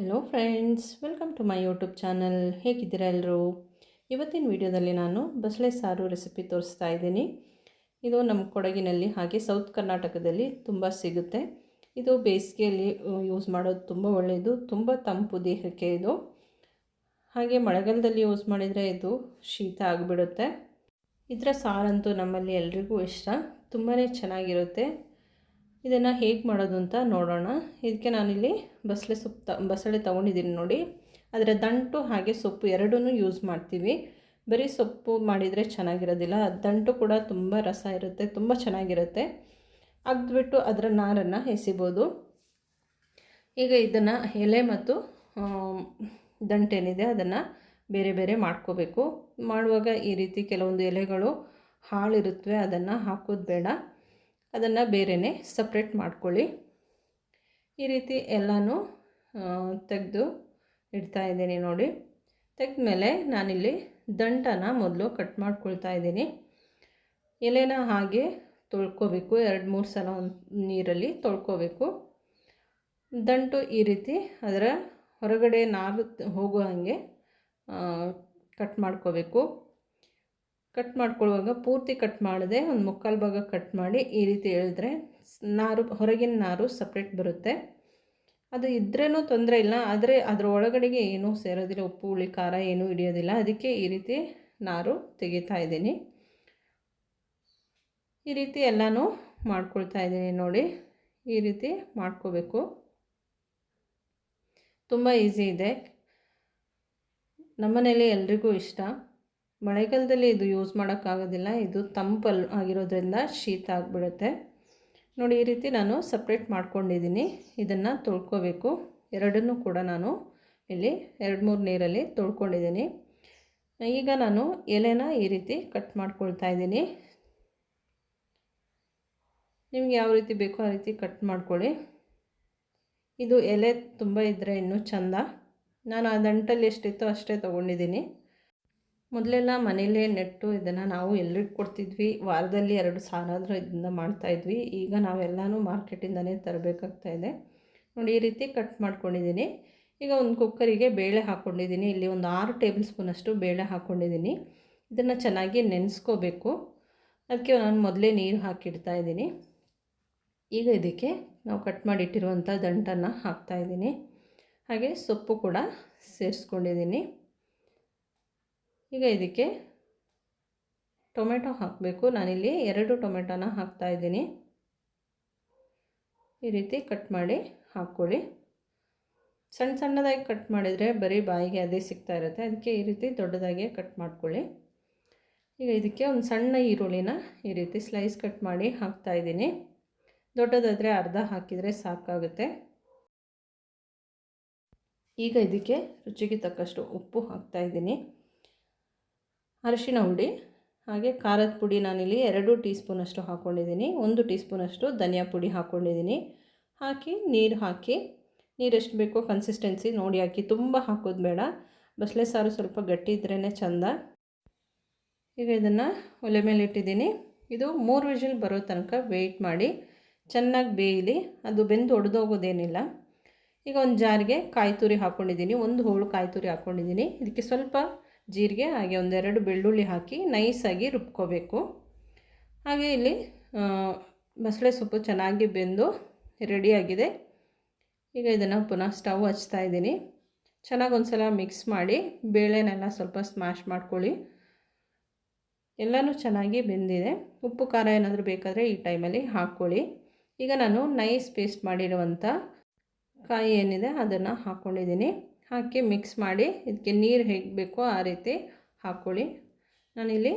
Hello friends welcome to my YouTube channel ಹೇಗಿದ್ದೀರಾ ಎಲ್ಲರೂ ಇವತ್ತಿನ ವಿಡಿಯೋದಲ್ಲಿ ನಾನು ಬಸಳೆ ಸಾರು ರೆಸಿಪಿ ತೋರಿಸ್ತಾ ಇದ್ದೀನಿ. ಇದು ನಮ್ಮ ಕೊಡಗಿನಲ್ಲಿ ಹಾಗೆ ಸೌತ್ ಕರ್ನಾಟಕದಲ್ಲಿ ತುಂಬ ಸಿಗುತ್ತೆ. ಇದು ಬೇಸಿಗೆಯಲ್ಲಿ ಯೂಸ್ ಮಾಡೋದು ತುಂಬ ಒಳ್ಳೆಯದು ತುಂಬ ತಂಪು ದೇಹಕ್ಕೆ ಇದು. ಹಾಗೆ ಮಳೆಗಾಲದಲ್ಲಿ ಯೂಸ್ ಮಾಡಿದರೆ ಇದು ಶೀತ ಆಗಿಬಿಡುತ್ತೆ. ಇದರ ಸಾರಂತೂ ನಮ್ಮಲ್ಲಿ ಎಲ್ರಿಗೂ ಇಷ್ಟ. ತುಂಬಾ ಚೆನ್ನಾಗಿರುತ್ತೆ. ಇದನ್ನು ಹೇಗೆ ಮಾಡೋದು ಅಂತ ನೋಡೋಣ. ಇದಕ್ಕೆ ನಾನಿಲ್ಲಿ ಬಸಳೆ ಸೊಪ್ಪು ತ, ಬಸಳೆ ತೊಗೊಂಡಿದ್ದೀನಿ ನೋಡಿ. ಅದರ ದಂಟು ಹಾಗೆ ಸೊಪ್ಪು ಎರಡೂ ಯೂಸ್ ಮಾಡ್ತೀವಿ. ಬರೀ ಸೊಪ್ಪು ಮಾಡಿದರೆ ಚೆನ್ನಾಗಿರೋದಿಲ್ಲ. ದಂಟು ಕೂಡ ತುಂಬ ರಸ ಇರುತ್ತೆ, ತುಂಬ ಚೆನ್ನಾಗಿರುತ್ತೆ. ಅಗ್ದುಬಿಟ್ಟು ಅದರ ನಾರನ್ನು ಎಸಿಬೋದು. ಈಗ ಇದನ್ನು ಎಲೆ ಮತ್ತು ದಂಟೇನಿದೆ, ಅದನ್ನು ಬೇರೆ ಬೇರೆ ಮಾಡ್ಕೋಬೇಕು. ಮಾಡುವಾಗ ಈ ರೀತಿ ಕೆಲವೊಂದು ಎಲೆಗಳು ಹಾಳಿರುತ್ತವೆ ಅದನ್ನು ಹಾಕೋದು ಬೇಡ. ಅದನ್ನು ಬೇರೆಯೇ ಸಪ್ರೇಟ್ ಮಾಡ್ಕೊಳ್ಳಿ. ಈ ರೀತಿ ಎಲ್ಲನೂ ತೆಗೆದು ಇಡ್ತಾ ಇದ್ದೀನಿ ನೋಡಿ. ತೆಗೆದ್ಮೇಲೆ ನಾನಿಲ್ಲಿ ದಂಟನ ಮೊದಲು ಕಟ್ ಮಾಡ್ಕೊಳ್ತಾ ಇದ್ದೀನಿ. ಎಲೆನ ಹಾಗೆ ತೊಳ್ಕೋಬೇಕು, ಎರಡು ಮೂರು ಸಲ ನೀರಲ್ಲಿ ತೊಳ್ಕೋಬೇಕು. ದಂಟು ಈ ರೀತಿ ಅದರ ಹೊರಗಡೆ ನಾರು ಹೋಗೋ ಹಾಗೆ ಕಟ್ ಮಾಡ್ಕೋಬೇಕು. ಕಟ್ ಮಾಡ್ಕೊಳ್ಳುವಾಗ ಪೂರ್ತಿ ಕಟ್ ಮಾಡದೆ ಒಂದು ಮುಕ್ಕಾಲು ಭಾಗ ಕಟ್ ಮಾಡಿ ಈ ರೀತಿ ಎಳೆದ್ರೆ ನಾರು, ಹೊರಗಿನ ನಾರು ಸಪ್ರೇಟ್ ಬರುತ್ತೆ. ಅದು ಇದ್ರೇನೂ ತೊಂದರೆ ಇಲ್ಲ, ಆದರೆ ಅದರ ಒಳಗಡೆಗೆ ಏನೂ ಸೇರೋದಿಲ್ಲ, ಉಪ್ಪು, ಹುಳಿ, ಖಾರ ಏನೂ ಹಿಡಿಯೋದಿಲ್ಲ. ಅದಕ್ಕೆ ಈ ರೀತಿ ನಾರು ತೆಗಿತಾ ಇದ್ದೀನಿ. ಈ ರೀತಿ ಎಲ್ಲನೂ ಮಾಡ್ಕೊಳ್ತಾ ಇದ್ದೀನಿ ನೋಡಿ. ಈ ರೀತಿ ಮಾಡ್ಕೋಬೇಕು. ತುಂಬ ಈಸಿ ಇದೆ. ನಮ್ಮನೇಲಿ ಎಲ್ರಿಗೂ ಇಷ್ಟ. ಮಳೆಗಾಲದಲ್ಲಿ ಇದು ಯೂಸ್ ಮಾಡೋಕ್ಕಾಗೋದಿಲ್ಲ. ಇದು ತಂಪಲ್ ಆಗಿರೋದ್ರಿಂದ ಶೀತ ಆಗಿಬಿಡುತ್ತೆ. ನೋಡಿ, ಈ ರೀತಿ ನಾನು ಸಪ್ರೇಟ್ ಮಾಡ್ಕೊಂಡಿದ್ದೀನಿ. ಇದನ್ನು ತೊಳ್ಕೊಬೇಕು. ಎರಡನ್ನೂ ಕೂಡ ನಾನು ಇಲ್ಲಿ ಎರಡು ಮೂರು ನೀರಲ್ಲಿ ತೊಳ್ಕೊಂಡಿದ್ದೀನಿ. ಈಗ ನಾನು ಎಲೆನ ಈ ರೀತಿ ಕಟ್ ಮಾಡ್ಕೊಳ್ತಾ ಇದ್ದೀನಿ. ನಿಮ್ಗೆ ಯಾವ ರೀತಿ ಬೇಕೋ ಆ ರೀತಿ ಕಟ್ ಮಾಡ್ಕೊಳ್ಳಿ. ಇದು ಎಲೆ ತುಂಬ ಇದ್ದರೆ ಇನ್ನೂ ಚೆಂದ. ನಾನು ಆ ದಂಟಲ್ಲಿ ಎಷ್ಟಿತ್ತೋ ಅಷ್ಟೇ ತೊಗೊಂಡಿದ್ದೀನಿ. ಮೊದಲೆಲ್ಲ ಮನೇಲೇ ನೆಟ್ಟು ಇದನ್ನು ನಾವು ಎಲ್ರಿಗೂ ಕೊಡ್ತಿದ್ವಿ. ವಾರದಲ್ಲಿ ಎರಡು ಸಾಲಾದರೂ ಇದನ್ನ ಮಾಡ್ತಾಯಿದ್ವಿ ಈಗ ನಾವೆಲ್ಲನೂ ಮಾರ್ಕೆಟಿಂದನೇ ತರಬೇಕಾಗ್ತಾಯಿದೆ ನೋಡಿ, ಈ ರೀತಿ ಕಟ್ ಮಾಡ್ಕೊಂಡಿದ್ದೀನಿ ಈಗ ಒಂದು ಕುಕ್ಕರಿಗೆ ಬೇಳೆ ಹಾಕ್ಕೊಂಡಿದ್ದೀನಿ ಇಲ್ಲಿ ಒಂದು ಆರು ಟೇಬಲ್ ಸ್ಪೂನಷ್ಟು ಬೇಳೆ ಹಾಕ್ಕೊಂಡಿದ್ದೀನಿ ಇದನ್ನು ಚೆನ್ನಾಗಿ ನೆನೆಸ್ಕೋಬೇಕು. ಅದಕ್ಕೆ ನಾನು ಮೊದಲೇ ನೀರು ಹಾಕಿಡ್ತಾ ಇದ್ದೀನಿ ಈಗ ಇದಕ್ಕೆ ನಾವು ಕಟ್ ಮಾಡಿಟ್ಟಿರುವಂಥ ದಂಟನ್ನು ಹಾಕ್ತಾಯಿದ್ದೀನಿ ಹಾಗೆ ಸೊಪ್ಪು ಕೂಡ ಸೇರಿಸ್ಕೊಂಡಿದ್ದೀನಿ ಈಗ ಇದಕ್ಕೆ ಟೊಮೆಟೊ ಹಾಕಬೇಕು. ನಾನಿಲ್ಲಿ ಎರಡು ಟೊಮೆಟೊನ ಹಾಕ್ತಾಯಿದ್ದೀನಿ ಈ ರೀತಿ ಕಟ್ ಮಾಡಿ ಹಾಕ್ಕೊಳ್ಳಿ. ಸಣ್ಣ ಸಣ್ಣದಾಗಿ ಕಟ್ ಮಾಡಿದರೆ ಬರೀ ಬಾಯಿಗೆ ಅದೇ ಸಿಗ್ತಾ ಇರುತ್ತೆ. ಅದಕ್ಕೆ ಈ ರೀತಿ ದೊಡ್ಡದಾಗಿ ಕಟ್ ಮಾಡ್ಕೊಳ್ಳಿ. ಈಗ ಇದಕ್ಕೆ ಒಂದು ಸಣ್ಣ ಈರುಳ್ಳಿನ ಈ ರೀತಿ ಸ್ಲೈಸ್ ಕಟ್ ಮಾಡಿ ಹಾಕ್ತಾಯಿದ್ದೀನಿ ದೊಡ್ಡದಾದರೆ ಅರ್ಧ ಹಾಕಿದರೆ ಸಾಕಾಗುತ್ತೆ. ಈಗ ಇದಕ್ಕೆ ರುಚಿಗೆ ತಕ್ಕಷ್ಟು ಉಪ್ಪು ಹಾಕ್ತಾಯಿದ್ದೀನಿ ಅರಿಶಿನ ಹುಡಿ, ಹಾಗೆ ಖಾರದ ಪುಡಿ ನಾನಿಲ್ಲಿ ಎರಡು ಟೀ ಸ್ಪೂನಷ್ಟು ಹಾಕ್ಕೊಂಡಿದ್ದೀನಿ ಒಂದು ಟೀ ಸ್ಪೂನಷ್ಟು ಧನಿಯಾ ಪುಡಿ ಹಾಕ್ಕೊಂಡಿದ್ದೀನಿ ಹಾಕಿ, ನೀರು ಹಾಕಿ, ನೀರು ಎಷ್ಟು ಬೇಕೋ ಕನ್ಸಿಸ್ಟೆನ್ಸಿ ನೋಡಿ ಹಾಕಿ. ತುಂಬ ಹಾಕೋದು ಬೇಡ. ಬಸಳೆ ಸಾರು ಸ್ವಲ್ಪ ಗಟ್ಟಿ ಇದ್ರೇ ಚೆಂದ. ಈಗ ಇದನ್ನು ಒಲೆ ಮೇಲೆ ಇಟ್ಟಿದ್ದೀನಿ. ಇದು ಮೂರು ವಿಷಲ್ ಬರೋ ತನಕ ವೆಯ್ಟ್ ಮಾಡಿ. ಚೆನ್ನಾಗಿ ಬೇಯಲಿ. ಅದು ಬೆಂದು ಒಡೆದೋಗೋದೇನಿಲ್ಲ ಈಗ ಒಂದು ಜಾರಿಗೆ ಕಾಯಿ ತುರಿ ಹಾಕ್ಕೊಂಡಿದ್ದೀನಿ ಒಂದು ಹೋಳು ಕಾಯಿ ತುರಿ ಹಾಕ್ಕೊಂಡಿದ್ದೀನಿ ಇದಕ್ಕೆ ಸ್ವಲ್ಪ ಜೀರಿಗೆ, ಹಾಗೆ ಒಂದೆರಡು ಬೆಳ್ಳುಳ್ಳಿ ಹಾಕಿ ನೈಸಾಗಿ ರುಬ್ಕೋಬೇಕು. ಹಾಗೆ ಇಲ್ಲಿ ಬಸಳೆ ಸೊಪ್ಪು ಚೆನ್ನಾಗಿ ಬೆಂದು ರೆಡಿಯಾಗಿದೆ ಈಗ ಇದನ್ನು ಪುನಃ ಸ್ಟವ್ ಹಚ್ತಾ ಇದ್ದೀನಿ. ಚೆನ್ನಾಗಿ ಒಂದು ಸಲ ಮಿಕ್ಸ್ ಮಾಡಿ, ಬೇಳೆನೆಲ್ಲ ಸ್ವಲ್ಪ ಸ್ಮ್ಯಾಶ್ ಮಾಡ್ಕೊಳ್ಳಿ. ಎಲ್ಲನೂ ಚೆನ್ನಾಗಿ ಬೆಂದಿದೆ. ಉಪ್ಪು, ಖಾರ ಏನಾದರೂ ಬೇಕಾದರೆ ಈ ಟೈಮಲ್ಲಿ ಹಾಕ್ಕೊಳ್ಳಿ. ಈಗ ನಾನು ನೈಸ್ ಪೇಸ್ಟ್ ಮಾಡಿರುವಂಥ ಕಾಯಿ ಏನಿದೆ ಅದನ್ನು ಹಾಕ್ಕೊಂಡಿದ್ದೀನಿ ಹಾಕಿ ಮಿಕ್ಸ್ ಮಾಡಿ ಇದಕ್ಕೆ ನೀರು ಹೇಗೆ ಬೇಕೋ ಆ ರೀತಿ ಹಾಕ್ಕೊಳ್ಳಿ ನಾನಿಲ್ಲಿ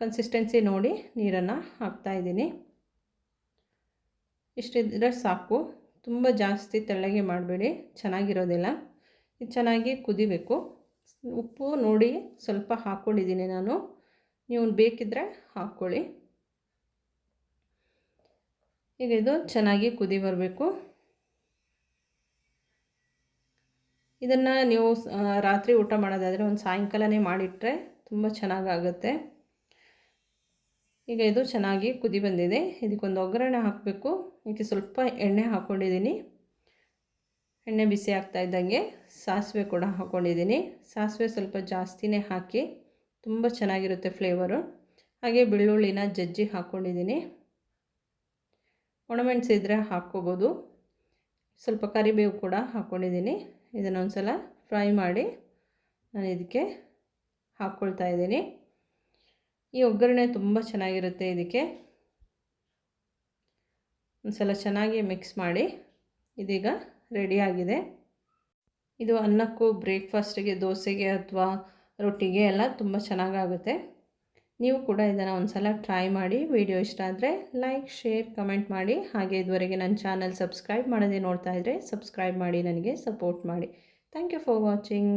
ಕನ್ಸಿಸ್ಟೆನ್ಸಿ ನೋಡಿ ನೀರನ್ನು ಹಾಕ್ತಾಯಿದ್ದೀನಿ ಇಷ್ಟಿದ್ರೆ ಸಾಕು. ತುಂಬ ಜಾಸ್ತಿ ತೆಳ್ಳಗೆ ಮಾಡಬೇಡಿ. ಚೆನ್ನಾಗಿರೋದಿಲ್ಲ. ಇದು ಚೆನ್ನಾಗಿ ಕುದಿಬೇಕು. ಉಪ್ಪು ನೋಡಿ ಸ್ವಲ್ಪ ಹಾಕ್ಕೊಂಡಿದ್ದೀನಿ ನಾನು. ನೀವು ಬೇಕಿದ್ದರೆ ಹಾಕ್ಕೊಳ್ಳಿ ಈಗ ಇದು ಚೆನ್ನಾಗಿ ಕುದಿ ಬರಬೇಕು. ಇದನ್ನು ನೀವು ರಾತ್ರಿ ಊಟ ಮಾಡೋದಾದರೆ ಒಂದು ಸಾಯಂಕಾಲನೇ ಮಾಡಿಟ್ರೆ ತುಂಬ ಚೆನ್ನಾಗಾಗುತ್ತೆ. ಈಗ ಇದು ಚೆನ್ನಾಗಿ ಕುದಿ ಬಂದಿದೆ. ಇದಕ್ಕೊಂದು ಒಗ್ಗರಣೆ ಹಾಕಬೇಕು. ಇದಕ್ಕೆ ಸ್ವಲ್ಪ ಎಣ್ಣೆ ಹಾಕ್ಕೊಂಡಿದ್ದೀನಿ ಎಣ್ಣೆ ಬಿಸಿ ಆಗ್ತಾ ಇದ್ದಂಗೆ ಸಾಸಿವೆ ಕೂಡ ಹಾಕ್ಕೊಂಡಿದ್ದೀನಿ ಸಾಸಿವೆ ಸ್ವಲ್ಪ ಜಾಸ್ತಿನೇ ಹಾಕಿ ತುಂಬ ಚೆನ್ನಾಗಿರುತ್ತೆ ಫ್ಲೇವರು. ಹಾಗೆ ಬೆಳ್ಳುಳ್ಳಿನ ಜಜ್ಜಿ ಹಾಕ್ಕೊಂಡಿದ್ದೀನಿ ಒಣಮೆಣಸು ಇದ್ದರೆ ಹಾಕ್ಕೋಬೋದು. ಸ್ವಲ್ಪ ಕರಿಬೇವು ಕೂಡ ಹಾಕ್ಕೊಂಡಿದ್ದೀನಿ ಇದನ್ನೊಂದು ಸಲ ಫ್ರೈ ಮಾಡಿ ನಾನು ಇದಕ್ಕೆ ಹಾಕ್ಕೊಳ್ತಾ ಇದ್ದೀನಿ. ಈ ಒಗ್ಗರಣೆ ತುಂಬ ಚೆನ್ನಾಗಿರುತ್ತೆ ಇದಕ್ಕೆ. ಒಂದು ಸಲ ಚೆನ್ನಾಗಿ ಮಿಕ್ಸ್ ಮಾಡಿ ಇದೀಗ ರೆಡಿಯಾಗಿದೆ ಇದು ಅನ್ನಕ್ಕೂ ಬ್ರೇಕ್ಫಾಸ್ಟಿಗೆ, ದೋಸೆಗೆ ಅಥವಾ ರೊಟ್ಟಿಗೆ ಎಲ್ಲ ತುಂಬ ಚೆನ್ನಾಗಾಗುತ್ತೆ. ನೀವು ಕೂಡ ಇದನ್ನು ಒಂದು ಸಲ ಟ್ರೈ ಮಾಡಿ ವಿಡಿಯೋ ಇಷ್ಟ ಆದರೆ ಲೈಕ್ ಶೇರ್ ಕಮೆಂಟ್ ಮಾಡಿ. ಹಾಗೆ ಇದುವರೆಗೆ ನನ್ನ ಚಾನಲ್ ಸಬ್ಸ್ಕ್ರೈಬ್ ಮಾಡೋದೇ ನೋಡ್ತಾ ಇದ್ದರೆ ಸಬ್ಸ್ಕ್ರೈಬ್ ಮಾಡಿ, ನನಗೆ ಸಪೋರ್ಟ್ ಮಾಡಿ. Thank you for watching